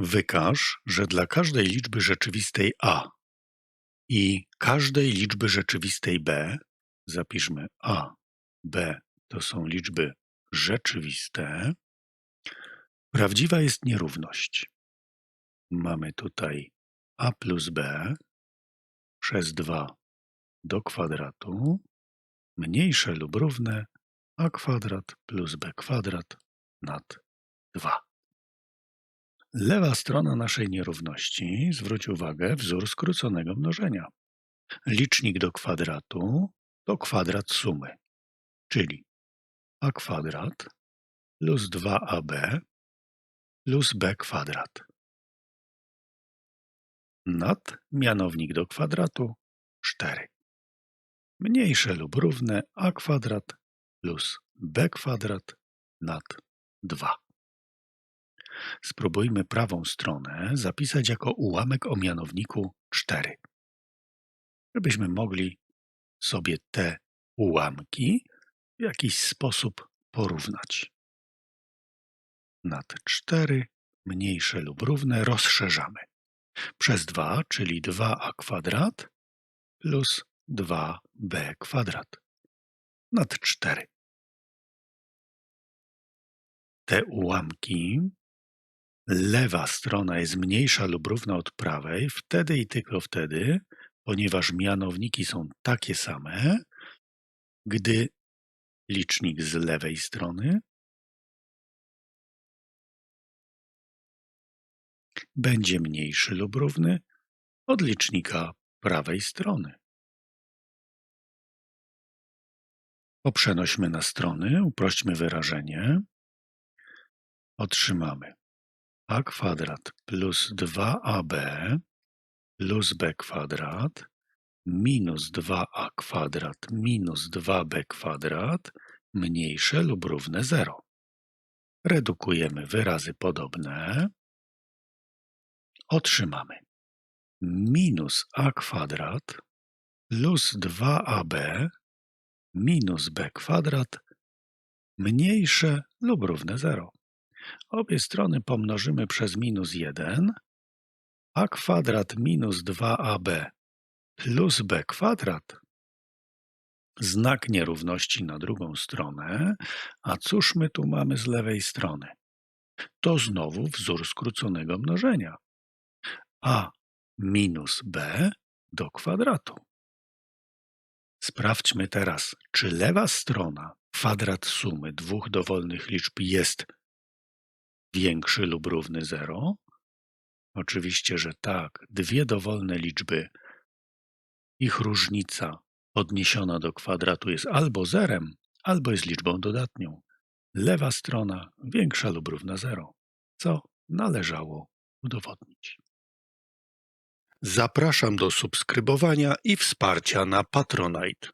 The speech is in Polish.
Wykaż, że dla każdej liczby rzeczywistej a i każdej liczby rzeczywistej b, zapiszmy a, b to są liczby rzeczywiste, prawdziwa jest nierówność. Mamy tutaj a plus b przez 2 do kwadratu mniejsze lub równe a kwadrat plus b kwadrat nad 2. Lewa strona naszej nierówności, zwróć uwagę, wzór skróconego mnożenia. Licznik do kwadratu to kwadrat sumy, czyli a kwadrat plus 2ab plus b kwadrat nad mianownik do kwadratu 4. Mniejsze lub równe a kwadrat plus b kwadrat nad 2. Spróbujmy prawą stronę zapisać jako ułamek o mianowniku 4. Żebyśmy mogli sobie te ułamki w jakiś sposób porównać. Nad 4 mniejsze lub równe rozszerzamy przez 2, czyli 2a kwadrat plus 2b kwadrat nad 4. Te ułamki, lewa strona jest mniejsza lub równa od prawej, wtedy i tylko wtedy, ponieważ mianowniki są takie same, gdy licznik z lewej strony będzie mniejszy lub równy od licznika prawej strony. Poprzenośmy na strony, uprośćmy wyrażenie. Otrzymamy a kwadrat plus 2ab plus b kwadrat minus 2a kwadrat minus 2b kwadrat mniejsze lub równe 0. Redukujemy wyrazy podobne. Otrzymamy minus a kwadrat plus 2ab minus b kwadrat mniejsze lub równe 0. Obie strony pomnożymy przez minus 1, a kwadrat minus 2ab plus b kwadrat, znak nierówności na drugą stronę, a cóż my tu mamy z lewej strony? To znowu wzór skróconego mnożenia. a minus b do kwadratu. Sprawdźmy teraz, czy lewa strona, kwadrat sumy dwóch dowolnych liczb jest większy lub równy 0? Oczywiście, że tak. Dwie dowolne liczby, ich różnica odniesiona do kwadratu jest albo zerem, albo jest liczbą dodatnią. Lewa strona większa lub równa 0, co należało udowodnić. Zapraszam do subskrybowania i wsparcia na Patronite.